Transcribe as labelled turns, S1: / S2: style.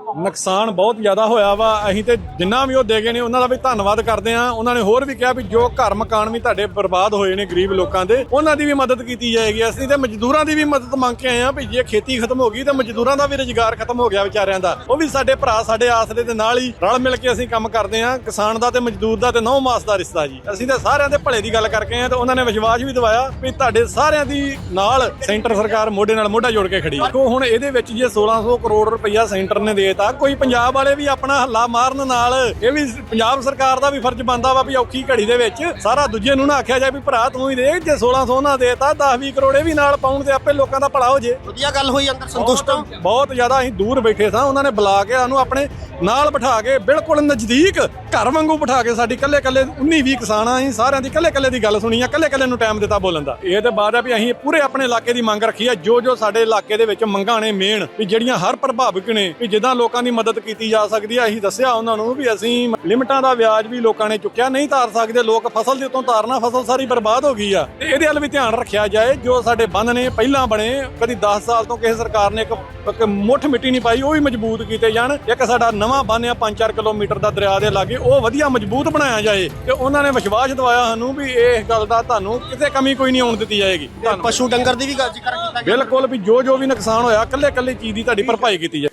S1: ਨੁਕਸਾਨ ਬਹੁਤ ਜ਼ਿਆਦਾ ਹੋਇਆ ਵਾ। ਅਸੀਂ ਤੇ ਜਿੰਨਾ ਵੀ ਉਹ ਦੇ ਗਏ ਨੇ, ਉਹਨਾਂ ਦਾ ਵੀ ਧੰਨਵਾਦ ਕਰਦੇ ਆ ਉਹਨਾਂ ਨੇ ਹੋਰ ਵੀ ਕਿਹਾ ਵੀ ਜੋ ਘਰ ਮਕਾਨ ਵੀ ਤੁਹਾਡੇ ਬਰਬਾਦ ਹੋਏ ਨੇ ਗਰੀਬ ਲੋਕਾਂ ਦੇ, ਉਹਨਾਂ ਦੀ ਵੀ ਮਦਦ ਕੀਤੀ ਜਾਏਗੀ। ਅਸੀਂ ਤੇ ਮਜ਼ਦੂਰਾਂ ਦੀ ਵੀ ਮਦਦ ਮੰਗ ਕੇ ਆਏ ਆ ਵੀ ਜੇ ਖੇਤੀ ਖਤਮ ਹੋ ਗਈ ਤਾਂ ਮਜ਼ਦੂਰਾਂ ਦਾ ਵੀ ਰੁਜ਼ਗਾਰ ਖਤਮ ਹੋ ਗਿਆ ਵਿਚਾਰਿਆਂ ਦਾ। ਉਹ ਵੀ ਸਾਡੇ ਭਰਾ, ਸਾਡੇ ਆਸਰੇ ਦੇ ਨਾਲ ਹੀ ਰਲ ਮਿਲ ਕੇ ਅਸੀਂ ਕੰਮ ਕਰਦੇ ਆ ਕਿਸਾਨ ਦਾ ਤੇ ਮਜ਼ਦੂਰ ਦਾ ਤੇ ਨੌ ਮਾਸ ਦਾ ਰਿਸ਼ਤਾ ਜੀ। ਅਸੀਂ ਤਾਂ ਸਾਰਿਆਂ ਦੇ ਭਲੇ ਦੀ ਗੱਲ ਕਰਕੇ ਆਏ ਆ ਤੇ ਉਹਨਾਂ ਨੇ ਵਿਸ਼ਵਾਸ ਵੀ ਦਿਵਾਇਆ ਵੀ ਤੁਹਾਡੇ ਸਾਰਿਆਂ ਦੀ ਨਾਲ ਸੈਂਟਰ ਸਰਕਾਰ ਮੋਢੇ ਨਾਲ ਮੋਢਾ ਜੋੜ ਕੇ ਖੜੀ ਹੈ। ਦੇਖੋ, ਹੁਣ ਇਹਦੇ ਵਿੱਚ ਜੇ 1600 ਕਰੋੜ ਰੁਪਈਆ ਸੈਂਟਰ ਨੇ ਦੇ ਦੇਤਾ ਕੋਈ ਪੰਜਾਬ ਵਾਲੇ ਵੀ ਆਪਣਾ ਹੱਲਾ ਮਾਰਨ ਨਾਲ ਇਹ ਵੀ ਪੰਜਾਬ ਸਰਕਾਰ ਦਾ ਵੀ ਫਰਜ਼ ਬਣਦਾ ਵਾ ਵੀ ਔਖੀ ਘੜੀ ਦੇ ਵਿੱਚ ਸਾਰਾ ਦੂਜੇ ਨੂੰ ਨਾ ਆਖਿਆ ਜਾਏ ਵੀ ਭਰਾ ਤੂੰ ਹੀ ਦੇ ਜੇ 1600 ਨਾ ਦੇਤਾ 10 20 ਕਰੋੜ ਇਹ ਵੀ ਨਾਲ ਪਾਉਣ ਤੇ ਆਪੇ ਲੋਕਾਂ ਦਾ ਭਲਾ ਹੋ ਜੇ।
S2: ਵਧੀਆ ਗੱਲ ਹੋਈ ਅੰਦਰ ਸੰਤੁਸ਼ਟ ਹੋ।
S1: ਬਹੁਤ- ਜ਼ਿਆਦਾ ਅਸੀਂ ਦੂਰ ਬੈਠੇ ਸਾਂ ਉਹਨਾਂ ਨੇ ਬੁਲਾ ਕੇ ਸਾਨੂੰ ਆਪਣੇ ਨਾਲ ਬਿਠਾ ਕੇ ਬਿਲਕੁਲ ਨਜ਼ਦੀਕ ਘਰ ਵਾਂਗੂ ਬਿਠਾ ਕੇ ਸਾਡੀ ਕੱਲੇ ਕੱਲੇ 19 20 ਕਿਸਾਨ ਆ ਅਸੀਂ ਸਾਰਿਆਂ ਦੀ ਕੱਲੇ ਕੱਲੇ ਦੀ ਗੱਲ ਸੁਣੀ ਆ ਕੱਲੇ ਕੱਲੇ ਨੂੰ ਟਾਈਮ ਦਿੱਤਾ ਬੋਲਣ ਦਾ। ਇਹ ਤੇ ਬਾਅਦ ਆ ਵੀ ਅਸੀਂ ਪੂਰੇ ਆਪਣੇ ਇਲਾਕੇ ਦੀ ਮੰਗ ਰੱਖੀ ਆ ਜੋ ਜੋ ਸਾਡੇ ਇਲਾਕੇ ਦੇ ਵਿੱਚ ਮੰਗਾਂ ਨੇ ਮੇਨ ਵੀ ਜਿਹੜੀਆਂ ਹਰ ਪ੍ਰਭਾਵਿਕ ਨੇ ਵੀ ਜਿੱਦਾਂ ਲੋਕਾਂ ਦੀ ਮਦਦ ਕੀਤੀ ਜਾ ਸਕਦੀ ਆ ਅਸੀਂ ਦੱਸਿਆ ਉਹਨਾਂ ਨੂੰ ਵੀ ਅਸੀਂ ਲਿਮਟਾਂ ਦਾ ਵਿਆਜ ਵੀ ਲੋਕਾਂ ਨੇ ਚੁੱਕਿਆ ਨਹੀਂ ਤਾਰ ਸਕਦੇ। ਲੋਕ ਫਸਲ ਦੇ ਉੱਤੋਂ ਤਾਰਨਾ ਫਸਲ ਸਾਰੀ ਬਰਬਾਦ ਹੋ ਗਈ ਆ। ਤੇ ਇਹਦੇ ਵੱਲ ਵੀ ਧਿਆਨ ਰੱਖਿਆ ਜਾਏ। ਜੋ ਸਾਡੇ ਬੰਨ ਨੇ ਪਹਿਲਾਂ ਬਣੇ ਕਦੀ 10 ਸਾਲ ਤੋਂ ਕਿਸੇ ਸਰਕਾਰ ਨੇ ਇੱਕ ਮੁੱਠ ਮਿੱਟੀ ਨਹੀਂ ਪਾਈ ਉਹ ਵੀ ਮਜ਼ਬੂਤ ਕੀਤੇ ਜਾਣ। ਇੱਕ ਸਾਡਾ ਨਵਾਂ ਬੰਨ ਆ 5-4 ਕਿਲੋਮੀਟਰ ਦਾ ਦਰਿਆ ਦੇ ਲਾਗੇ ਉਹ ਵਧੀਆ ਮਜ਼ਬੂਤ ਬਣਾਇਆ ਜਾਏ। ਤੇ ਉਹਨਾਂ ਨੇ ਵਿਸ਼ਵਾਸ ਦਿਵਾਇਆ ਸਾਨੂੰ ਵੀ ਇਸ ਗੱਲ ਦਾ ਤੁਹਾਨੂੰ ਕਿਤੇ ਕਮੀ ਕੋਈ ਨਹੀਂ ਆਉਣ ਦਿੱਤੀ ਜਾਏਗੀ।
S2: ਪਸ਼ੂ ਡੰਗਰ ਦੀ ਵੀ ਗੱਲ ਜ਼ਿਕਰ ਕੀਤਾ
S1: ਬਿਲਕੁਲ ਵੀ ਜੋ ਜੋ ਵੀ ਨੁਕਸਾਨ ਹੋਇਆ ਕੱਲੇ ਕੱਲੇ ਚੀਜ਼ ਦੀ ਤੁਹਾਡੀ ਭਰਪਾਈ ਕੀਤੀ ਜਾਏ।